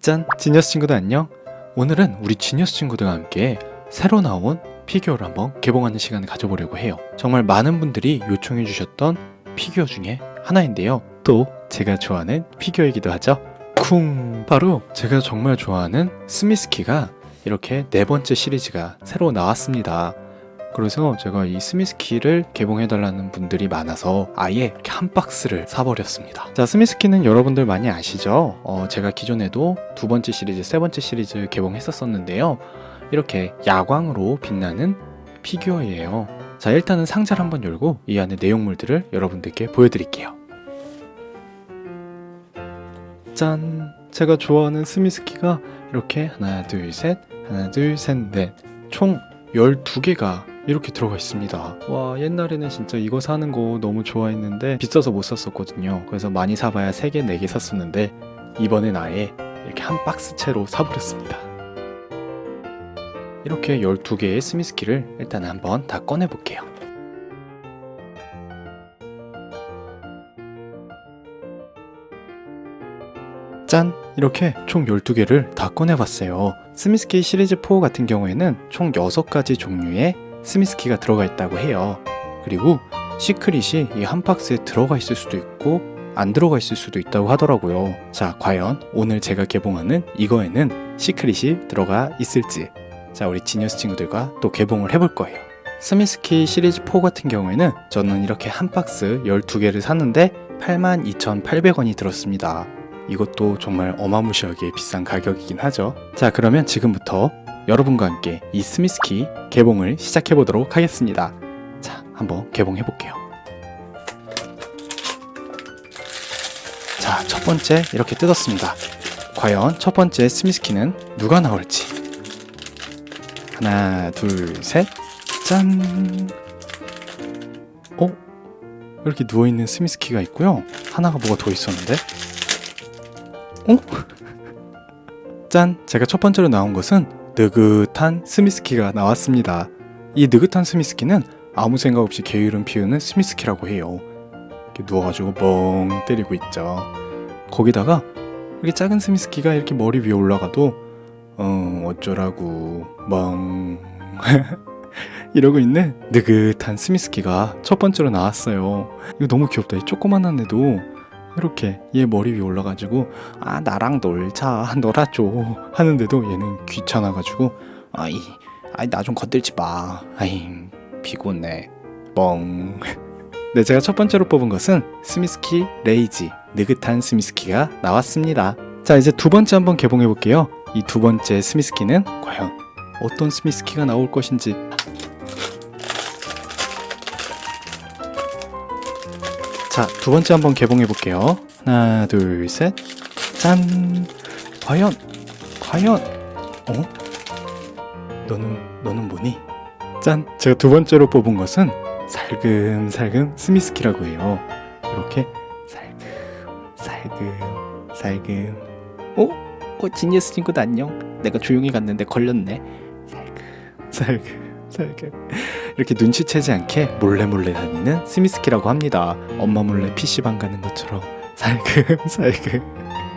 짠! 지니어스 친구들 안녕? 오늘은 우리 지니어스 친구들과 함께 새로 나온 피규어를 한번 개봉하는 시간을 가져보려고 해요. 정말 많은 분들이 요청해 주셨던 피규어 중에 하나인데요. 또 제가 좋아하는 피규어이기도 하죠. 쿵! 바로 제가 정말 좋아하는 스미스키가 이렇게 네 번째 시리즈가 새로 나왔습니다. 그래서 제가 이 스미스키를 개봉해달라는 분들이 많아서 아예 한 박스를 사버렸습니다. 자, 스미스키는 여러분들 많이 아시죠? 어, 제가 기존에도 두 번째 시리즈, 세 번째 시리즈 개봉했었었는데요. 이렇게 야광으로 빛나는 피규어예요. 자, 일단은 상자를 한번 열고 이 안에 내용물들을 여러분들께 보여드릴게요. 짠! 제가 좋아하는 스미스키가 이렇게 하나, 둘, 셋, 하나, 둘, 셋, 넷. 총 12개가 이렇게 들어가 있습니다. 와, 옛날에는 진짜 이거 사는 거 너무 좋아했는데 비싸서 못 샀었거든요. 그래서 많이 사봐야 3개, 4개 샀었는데 이번엔 아예 이렇게 한 박스 채로 사버렸습니다. 이렇게 12개의 스미스키를 일단 한번 다 꺼내볼게요. 짠! 이렇게 총 12개를 다 꺼내봤어요. 스미스키 시리즈 4 같은 경우에는 총 6가지 종류의 스미스키가 들어가 있다고 해요. 그리고 시크릿이 이 한 박스에 들어가 있을 수도 있고 안 들어가 있을 수도 있다고 하더라고요. 자, 과연 오늘 제가 개봉하는 이거에는 시크릿이 들어가 있을지 자, 우리 지니어스 친구들과 또 개봉을 해볼 거예요. 스미스키 시리즈 4 같은 경우에는 저는 이렇게 한 박스 12개를 샀는데 82,800원이 들었습니다. 이것도 정말 어마무시하게 비싼 가격이긴 하죠. 자, 그러면 지금부터 여러분과 함께 이 스미스키 개봉을 시작해 보도록 하겠습니다. 자, 한번 개봉해 볼게요. 자, 첫 번째 이렇게 뜯었습니다. 과연 첫 번째 스미스키는 누가 나올지. 하나, 둘, 셋. 짠. 어? 이렇게 누워 있는 스미스키가 있고요. 하나가 뭐가 더 있었는데? 어? 짠! 제가 첫 번째로 나온 것은 느긋한 스미스키가 나왔습니다. 이 느긋한 스미스키는 아무 생각 없이 게으름 피우는 스미스키라고 해요. 누워가지고 멍 때리고 있죠. 거기다가 이렇게 작은 스미스키가 이렇게 머리 위에 올라가도 어 어쩌라고 멍 이러고 있는 느긋한 스미스키가 첫 번째로 나왔어요. 이거 너무 귀엽다. 이 조그만한 애도 이렇게 얘 머리 위에 올라가지고 아 나랑 놀자 놀아줘 하는데도 얘는 귀찮아가지고 아이 아이 나 좀 건들지 마 아이 피곤해 멍. 네 제가 첫 번째로 뽑은 것은 스미스키 레이지 느긋한 스미스키가 나왔습니다. 자 이제 두 번째 한번 개봉해 볼게요. 이 두 번째 스미스키는 과연 어떤 스미스키가 나올 것인지 자, 두 번째 한번 개봉해 볼게요. 하나, 둘, 셋. 짠. 과연, 과연, 어? 너는, 너는 뭐니? 짠. 제가 두 번째로 뽑은 것은 살금살금 스미스키라고 해요. 이렇게 살금, 살금, 살금. 어? 어, 지니어스 친구도 안녕. 내가 조용히 갔는데 걸렸네. 살금, 살금. 살금 이렇게 눈치채지 않게 몰래 몰래 다니는 스미스키라고 합니다. 엄마 몰래 PC방 가는 것처럼 살금살금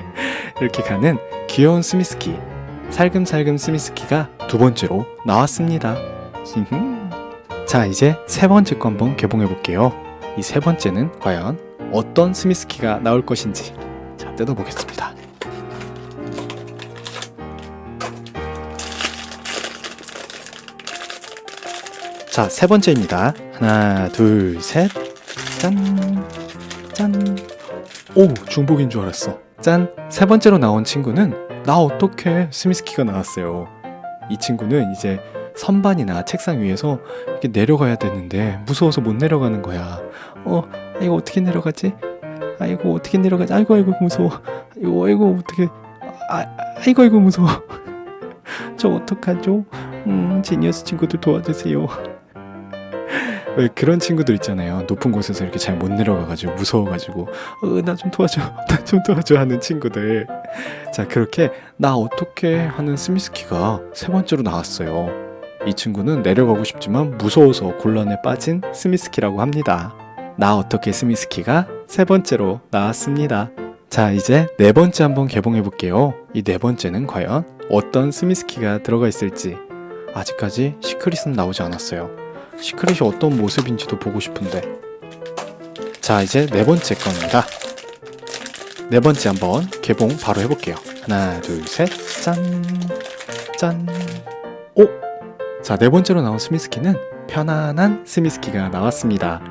이렇게 가는 귀여운 스미스키 살금살금 스미스키가 두 번째로 나왔습니다. 자 이제 세 번째 거 한번 개봉해 볼게요. 이 세 번째는 과연 어떤 스미스키가 나올 것인지 자 뜯어보겠습니다. 자, 세 번째입니다. 하나, 둘, 셋. 짠. 짠. 오, 중복인 줄 알았어. 짠. 세 번째로 나온 친구는 나 어떻게 스미스키가 나왔어요. 이 친구는 이제 선반이나 책상 위에서 이렇게 내려가야 되는데 무서워서 못 내려가는 거야. 어, 이거 어떻게 내려가지? 아이고 어떻게 내려가지? 아이고 아이고 무서워. 아이고 아이고 어떻게? 아, 아이고 아이고 무서워. 저 어떡하죠? 음, 지니어스 친구들 도와주세요. 왜 그런 친구들 있잖아요. 높은 곳에서 이렇게 잘 못 내려가가지고 무서워가지고 어, 나 좀 도와줘, 나 좀 도와줘 하는 친구들. 자 그렇게 나 어떻게 하는 스미스키가 세 번째로 나왔어요. 이 친구는 내려가고 싶지만 무서워서 곤란에 빠진 스미스키라고 합니다. 나 어떻게 스미스키가 세 번째로 나왔습니다. 자, 이제 네 번째 한번 개봉해 볼게요. 이 네 번째는 과연 어떤 스미스키가 들어가 있을지 아직까지 시크릿은 나오지 않았어요. 시크릿이 어떤 모습인지도 보고 싶은데. 자, 이제 네 번째 겁니다. 네 번째 한번 개봉 바로 해볼게요. 하나, 둘, 셋, 짠, 짠. 오! 자, 네 번째로 나온 스미스키는 편안한 스미스키가 나왔습니다.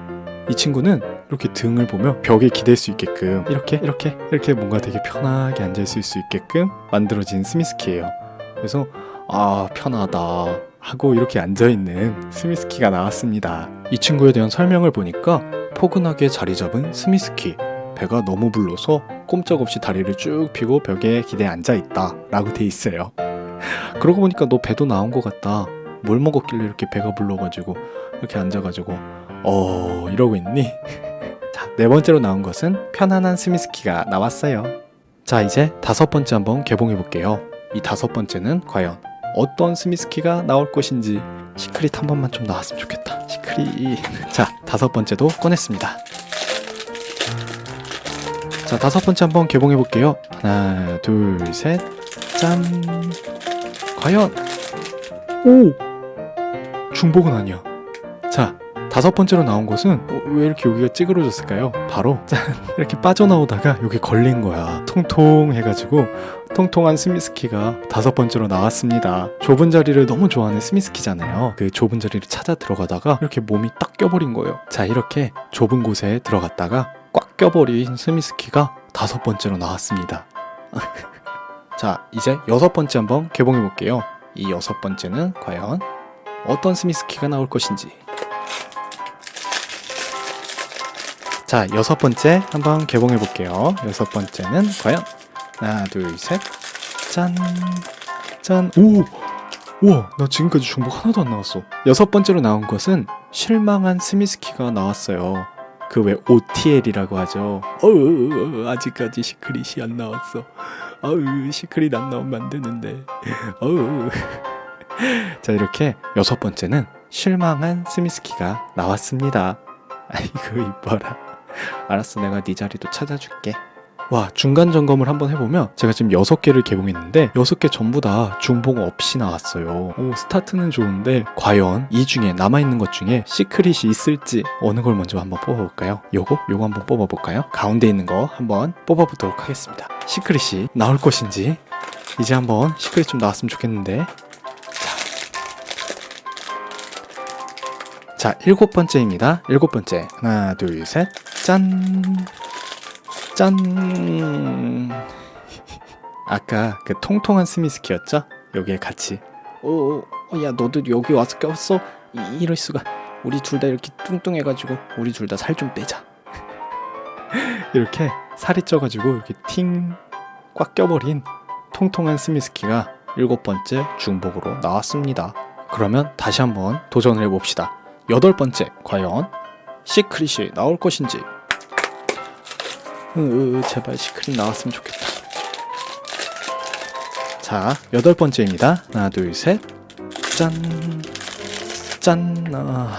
이 친구는 이렇게 등을 보며 벽에 기댈 수 있게끔 이렇게 이렇게 이렇게 뭔가 되게 편하게 앉아 있을 수 있게끔 만들어진 스미스키예요. 그래서 아 편하다 하고 이렇게 앉아 있는 스미스키가 나왔습니다. 이 친구에 대한 설명을 보니까 포근하게 자리 잡은 스미스키 배가 너무 불러서 꼼짝없이 다리를 쭉 펴고 벽에 기대 앉아 있다 라고 돼 있어요. 그러고 보니까 너 배도 나온 것 같다. 뭘 먹었길래 이렇게 배가 불러가지고 이렇게 앉아가지고 어 이러고 있니? 자, 네 번째로 나온 것은 편안한 스미스키가 나왔어요. 자, 이제 다섯 번째 한번 개봉해 볼게요. 이 다섯 번째는 과연 어떤 스미스키가 나올 것인지 시크릿 한 번만 좀 나왔으면 좋겠다. 시크릿. 자, 다섯 번째도 꺼냈습니다. 자, 다섯 번째 한번 개봉해 볼게요. 하나, 둘, 셋, 짠. 과연 오 중복은 아니야. 자, 다섯 번째로 나온 것은 어, 왜 이렇게 여기가 찌그러졌을까요? 바로 짠 이렇게 빠져나오다가 여기 걸린 거야. 통통해가지고 통통한 스미스키가 다섯 번째로 나왔습니다. 좁은 자리를 너무 좋아하는 스미스키잖아요. 그 좁은 자리를 찾아 들어가다가 이렇게 몸이 딱 껴버린 거예요. 자 이렇게 좁은 곳에 들어갔다가 꽉 껴버린 스미스키가 다섯 번째로 나왔습니다. 자 이제 여섯 번째 한번 개봉해 볼게요. 이 여섯 번째는 과연 어떤 스미스키가 나올 것인지. 자, 여섯 번째 한번 개봉해 볼게요. 여섯 번째는 과연 하나, 둘, 셋, 짠, 짠, 오, 우와, 나 지금까지 중복 하나도 안 나왔어. 여섯 번째로 나온 것은 실망한 스미스키가 나왔어요. 그 왜 OTL이라고 하죠. 어우, 아직까지 시크릿이 안 나왔어. 어우, 시크릿 안 나오면 안 되는데. 어우. 자, 이렇게 여섯 번째는 실망한 스미스키가 나왔습니다. 아이고, 이뻐라. 알았어, 내가 네 자리도 찾아줄게. 와, 중간 점검을 한번 해보면 제가 지금 여섯 개를 개봉했는데 여섯 개 전부 다 중복 없이 나왔어요. 오, 스타트는 좋은데 과연 이 중에 남아있는 것 중에 시크릿이 있을지 어느 걸 먼저 한번 뽑아볼까요? 요거? 요거 한번 뽑아볼까요? 가운데 있는 거 한번 뽑아보도록 하겠습니다. 시크릿이 나올 것인지 이제 한번 시크릿 좀 나왔으면 좋겠는데 자, 일곱 번째입니다. 일곱 번째. 하나, 둘, 셋. 짠. 짠. 아까 그 통통한 스미스키였죠? 여기에 같이. 오, 어, 야, 너도 여기 와서 꼈어? 이, 이럴 수가. 우리 둘 다 이렇게 뚱뚱해가지고 우리 둘 다 살 좀 빼자. 이렇게 살이 쪄가지고 이렇게 팅 꽉 껴버린 통통한 스미스키가 일곱 번째 중복으로 나왔습니다. 그러면 다시 한번 도전을 해봅시다. 여덟 번째, 과연 시크릿이 나올 것인지. 으, 으, 제발 시크릿 나왔으면 좋겠다. 자, 여덟 번째입니다. 하나, 둘, 셋. 짠. 짠. 아,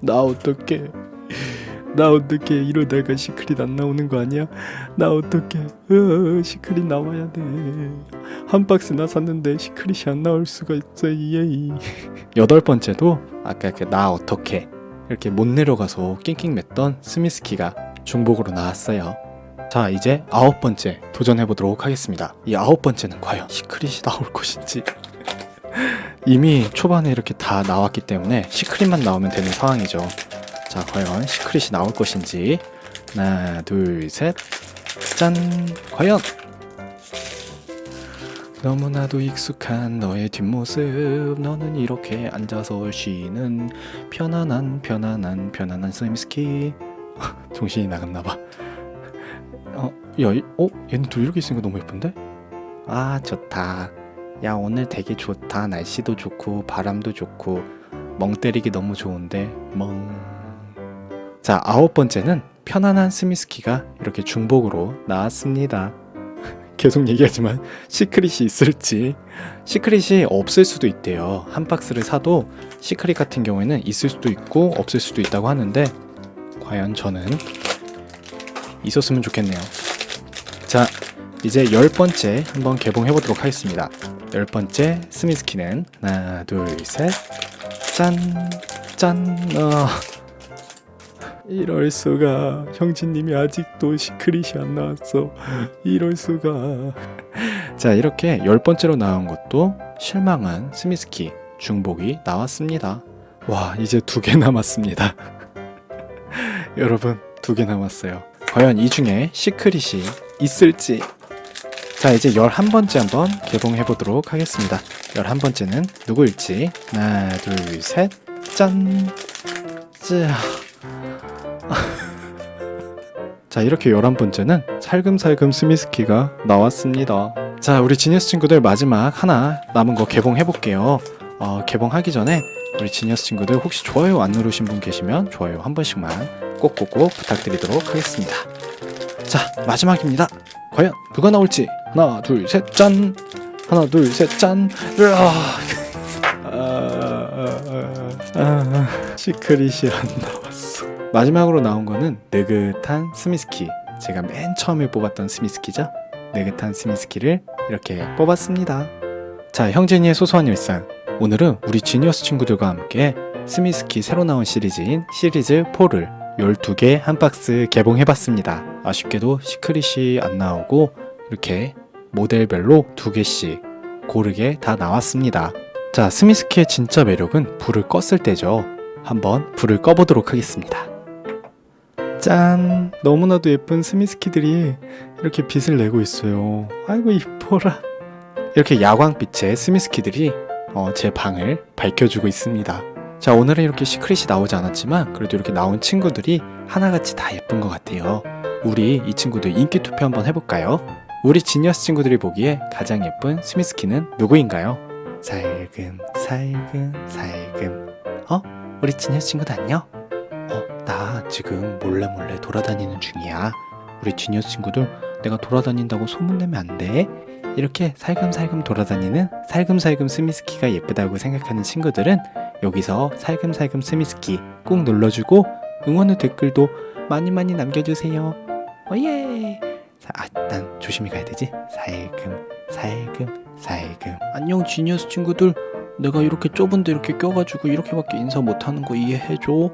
나 어떡해. 나 어떡해. 이러다가 시크릿 안 나오는 거 아니야? 나 어떡해. 으, 시크릿 나와야 돼. 한 박스나 샀는데 시크릿이 안 나올 수가 있어. 예이. 여덟 번째도 아까 그 나 어떻게 이렇게 못 내려가서 낑낑 맸던 스미스키가 중복으로 나왔어요. 자 이제 아홉 번째 도전해 보도록 하겠습니다. 이 아홉 번째는 과연 시크릿이 나올 것인지. 이미 초반에 이렇게 다 나왔기 때문에 시크릿만 나오면 되는 상황이죠. 자 과연 시크릿이 나올 것인지. 하나 둘 셋 짠! 과연! 너무나도 익숙한 너의 뒷모습. 너는 이렇게 앉아서 쉬는 편안한 편안한 편안한 스미스키 정신이 나갔나봐 어, 야, 이- 어? 얘는 둘 이렇게 있으니까 너무 예쁜데? 아 좋다 야 오늘 되게 좋다 날씨도 좋고 바람도 좋고 멍 때리기 너무 좋은데 멍 자 아홉 번째는 편안한 스미스키가 이렇게 중복으로 나왔습니다 계속 얘기하지만 시크릿이 있을지 시크릿이 없을 수도 있대요. 한 박스를 사도 시크릿 같은 경우에는 있을 수도 있고 없을 수도 있다고 하는데 과연 저는 있었으면 좋겠네요. 자, 이제 열 번째 한번 개봉해 보도록 하겠습니다. 열 번째 스미스키는 하나, 둘, 셋, 짠, 짠. 어. 이럴 수가 형진님이 아직도 시크릿이 안 나왔어. 이럴 수가. 자, 이렇게 열 번째로 나온 것도 실망한 스미스키 중복이 나왔습니다. 와, 이제 두 개 남았습니다. 여러분, 두 개 남았어요. 과연 이 중에 시크릿이 있을지. 자, 이제 11번째 한번 개봉해 보도록 하겠습니다. 11번째는 누구일지. 하나, 둘, 셋. 짠. 짜. 자, 이렇게 11번째는 살금살금 스미스키가 나왔습니다. 자, 우리 지니어스 친구들 마지막 하나 남은 거 개봉해 볼게요. 어, 개봉하기 전에 우리 지니어스 친구들 혹시 좋아요 안 누르신 분 계시면 좋아요 한 번씩만 꼭꼭꼭 부탁드리도록 하겠습니다. 자, 마지막입니다. 과연 누가 나올지 하나, 둘, 셋, 짠. 하나, 둘, 셋, 짠. 으아. 아, 아, 아, 아, 시크릿이 안 나왔어. 마지막으로 나온 거는 느긋한 스미스키. 제가 맨 처음에 뽑았던 스미스키죠. 느긋한 스미스키를 이렇게 뽑았습니다. 자, 형진이의 소소한 일상. 오늘은 우리 지니어스 친구들과 함께 스미스키 새로 나온 시리즈인 시리즈 4를 12개 한 박스 개봉해봤습니다. 아쉽게도 시크릿이 안 나오고 이렇게 모델별로 두 개씩 고르게 다 나왔습니다. 자, 스미스키의 진짜 매력은 불을 껐을 때죠. 한번 불을 꺼보도록 하겠습니다. 짠! 너무나도 예쁜 스미스키들이 이렇게 빛을 내고 있어요. 아이고, 이뻐라. 이렇게 야광빛의 스미스키들이 어, 제 방을 밝혀주고 있습니다. 자, 오늘은 이렇게 시크릿이 나오지 않았지만 그래도 이렇게 나온 친구들이 하나같이 다 예쁜 것 같아요. 우리 이 친구들 인기 투표 한번 해볼까요? 우리 지니어스 친구들이 보기에 가장 예쁜 스미스키는 누구인가요? 살금 살금 살금 어? 우리 지니어스 친구들 안녕? 어, 나 지금 몰래 몰래 돌아다니는 중이야. 우리 지니어스 친구들 내가 돌아다닌다고 소문내면 안 돼. 이렇게 살금살금 돌아다니는 살금살금 스미스키가 예쁘다고 생각하는 친구들은 여기서 살금살금 스미스키 꾹 눌러주고 응원의 댓글도 많이 많이 남겨주세요. 오예! 자, 아, 난 조심히 가야 되지. 살금, 살금, 살금. 안녕 지니어스 친구들. 내가 이렇게 좁은데 이렇게 껴가지고 이렇게밖에 인사 못하는 거 이해해줘.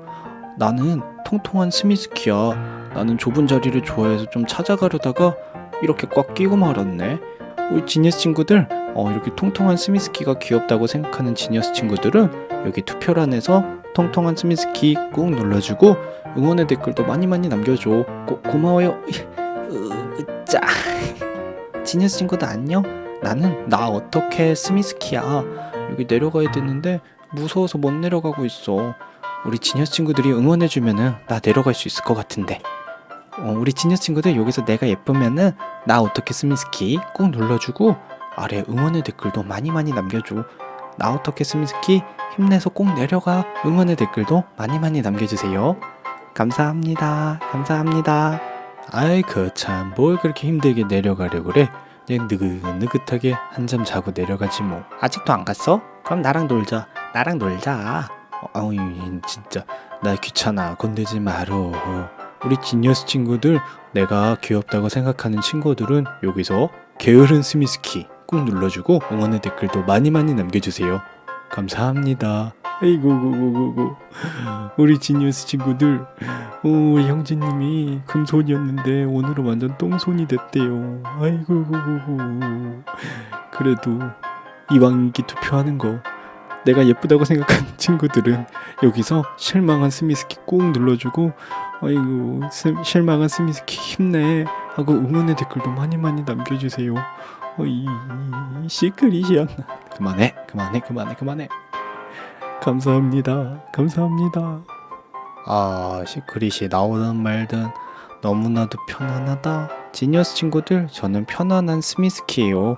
나는 통통한 스미스키야. 나는 좁은 자리를 좋아해서 좀 찾아가려다가 이렇게 꽉 끼고 말았네. 우리 지니어스 친구들, 어, 이렇게 통통한 스미스키가 귀엽다고 생각하는 지니어스 친구들은 여기 투표란에서 통통한 스미스키 꾹 눌러주고 응원의 댓글도 많이 많이 남겨줘. 고, 고마워요. 으, 짜. 지니어스 친구들 안녕? 나는 나 어떻게 스미스키야. 여기 내려가야 되는데 무서워서 못 내려가고 있어. 우리 지니어스 친구들이 응원해주면은 나 내려갈 수 있을 것 같은데. 어, 우리 지니어스 친구들 여기서 내가 예쁘면은 나 어떻게 스미스키 꾹 눌러주고 아래 응원의 댓글도 많이 많이 남겨줘. 나 어떻게 스미스키 힘내서 꼭 내려가 응원의 댓글도 많이 많이 남겨주세요. 감사합니다. 감사합니다. 아이 그참 뭘 그렇게 힘들게 내려가려 그래? 그냥 느긋느긋하게 한잠 자고 내려가지 뭐. 아직도 안 갔어? 그럼 나랑 놀자. 나랑 놀자. 어이 진짜 나 귀찮아 건들지 마로. 우리 지니어스 친구들 내가 귀엽다고 생각하는 친구들은 여기서 게으른 스미스키 꾹 눌러주고 응원의 댓글도 많이 많이 남겨주세요. 감사합니다. 아이고 고고고고 우리 지니어스 친구들 오, 형제님이 금손이었는데 오늘은 완전 똥손이 됐대요. 아이고 고고고 그래도 이왕 인기 투표하는 거 내가 예쁘다고 생각하는 친구들은 여기서 실망한 스미스키 꾹 눌러주고 아이고 스- 실망한 스미스키 힘내 하고 응원의 댓글도 많이 많이 남겨주세요. 어이 시크릿이 안 나. 그만해 그만해 그만해 그만해. 감사합니다 감사합니다. 아 시크릿이 나오든 말든 너무나도 편안하다. 지니어스 친구들 저는 편안한 스미스키예요.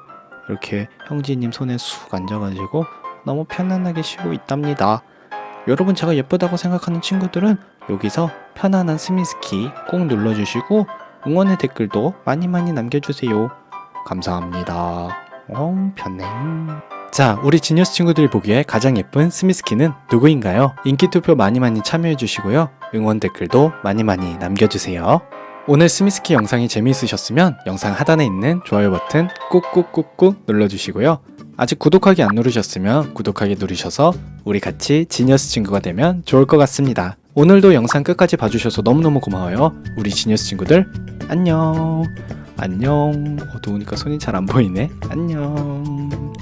이렇게 형제님 손에 쑥 앉아가지고 너무 편안하게 쉬고 있답니다. 여러분 제가 예쁘다고 생각하는 친구들은 여기서 편안한 스미스키 꼭 눌러주시고 응원의 댓글도 많이 많이 남겨주세요. 감사합니다. 어, 편해. 자, 우리 지니어스 친구들이 보기에 가장 예쁜 스미스키는 누구인가요? 인기 투표 많이 많이 참여해 주시고요. 응원 댓글도 많이 많이 남겨주세요. 오늘 스미스키 영상이 재미있으셨으면 영상 하단에 있는 좋아요 버튼 꾹꾹꾹꾹 눌러주시고요. 아직 구독하기 안 누르셨으면 구독하기 누르셔서 우리 같이 지니어스 친구가 되면 좋을 것 같습니다. 오늘도 영상 끝까지 봐주셔서 너무너무 고마워요. 우리 지니어스 친구들 안녕. 안녕. 어두우니까 손이 잘 안 보이네. 안녕.